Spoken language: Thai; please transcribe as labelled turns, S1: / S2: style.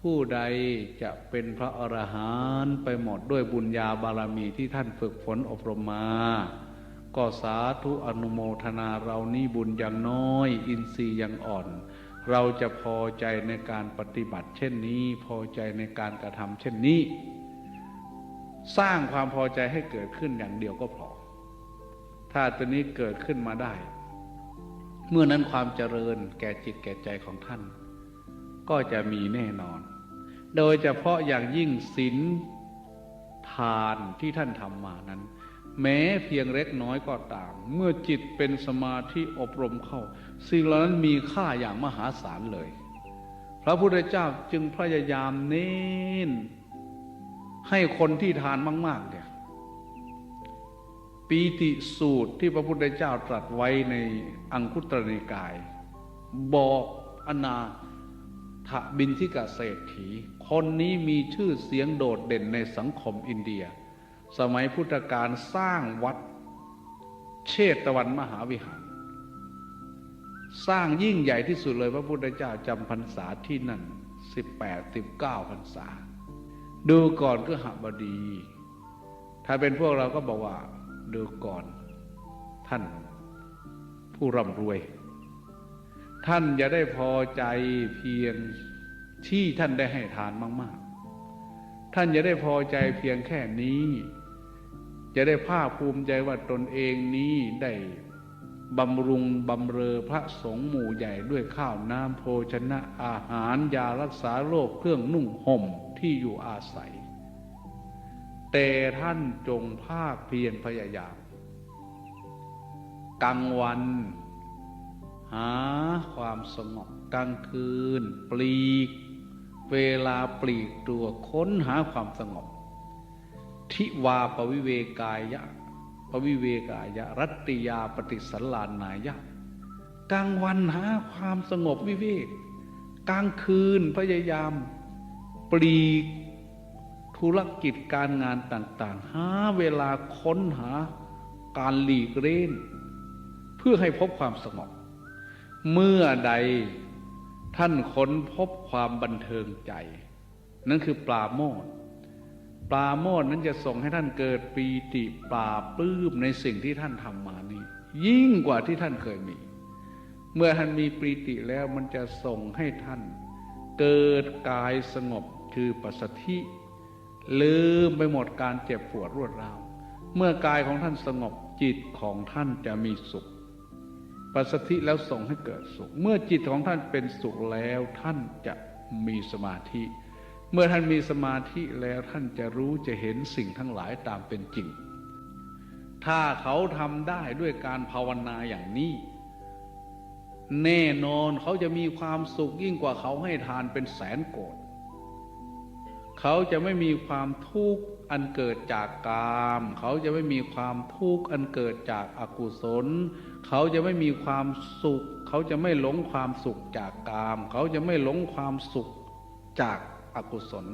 S1: ผู้ใดจะเป็นพระอรหันต์ไปหมดด้วยบุญญาบารมีที่ท่านฝึกฝนอบรมมา ก็สาธุอนุโมทนาเรานี่บุญยังน้อย อินทรีย์ยังอ่อน เราจะพอใจในการปฏิบัติ เช่นนี้พอใจในการกระทำเช่นนี้ สร้างความพอใจให้เกิดขึ้นอย่างเดียวก็พอ ถ้าตัวนี้เกิดขึ้นมาได้ เมื่อนั้นความเจริญแก่จิตแก่ใจของท่าน ก็จะมีแน่นอน โดยเฉพาะอย่างยิ่งศีลทานที่ท่านทำมานั้น แม้เพียงเล็กน้อยก็ตาม เมื่อจิตเป็นสมาธิอบรมเข้า สิ่งเหล่านั้นมีค่าอย่างมหาศาลเลย พระพุทธเจ้าจึงพยายามเน้น ให้คนที่ทานมากๆเนี่ยปีติสูตรที่พระพุทธเจ้าตรัสไว้ในอังคุตรนิกาย บอกอนา ถบินทิกาเศรษฐี คนนี้มีชื่อเสียงโดดเด่นในสังคมอินเดีย สมัยพุทธกาลสร้างวัด เชตวันมหาวิหาร สร้างยิ่งใหญ่ที่สุดเลยพระพุทธเจ้าจำพรรษาที่นั่นสิบแปดสิบเก้าพรรษา ดูก่อนก็หบดี ถ้าเป็นพวกเราก็บอกว่า ดูก่อนท่านผู้ร่ำรวย ท่านอย่าได้พอใจเพียงที่ท่านได้ให้ทานมาก ๆ ท่านอย่าได้พอใจเพียงแค่นี้ จะได้ภาคภูมิใจว่าตนเองนี้ได้บำรุงบำเรอพระสงฆ์หมู่ใหญ่ด้วยข้าวน้ำโภชนะอาหารยารักษาโรคเครื่องนุ่งห่มที่อยู่อาศัย แต่ท่านจงภาคเพียรพยายามกลางวัน หาความสงบกลางคืน ปลีก เวลาปลีกตัวค้นหาความสงบ ทิวาปวิเวกายะปวิเวกายะ รัตติยาปฏิสัลลานายะ กลางวันหาความสงบวิเวก กลางคืนพยายาม ปลีก ธุรกิจการงานต่าง ๆ หาเวลาค้นหาการหลีกเล่น เพื่อให้พบความสงบ เมื่อใดท่านค้นพบความบันเทิงใจ นั่นคือปลาโมดปลาโมดนั้นจะส่งให้ท่านเกิดปีติปลาปลื้มในสิ่งที่ท่านทำมานี้ ยิ่งกว่าที่ท่านเคยมี เมื่อท่านมีปีติแล้วมันจะส่งให้ท่าน เกิดกายสงบคือปัสสธิลืมไปหมดการเจ็บปวดรวดร้าว เมื่อกายของท่านสงบจิตของท่านจะมีสุข ปัสสธิแล้วส่งให้เกิดสุข เมื่อจิตของท่านเป็นสุขแล้วท่านจะมีสมาธิ เมื่อท่านมีสมาธิแล้วท่านจะรู้จะเห็นสิ่งทั้งหลายตามเป็นจริง ถ้าเขาทำได้ด้วยการภาวนาอย่างนี้ แน่นอนเขาจะมีความสุขยิ่งกว่าเขาให้ทานเป็นแสนโกดเขาจะไม่มีความทุกข์อันเกิดจากกาม เขาจะไม่มีความทุกข์อันเกิดจากอากุศล เขาจะไม่มีความสุข เขาจะไม่หลงความสุขจากกาม เขาจะไม่หลงความสุขจากอากุศล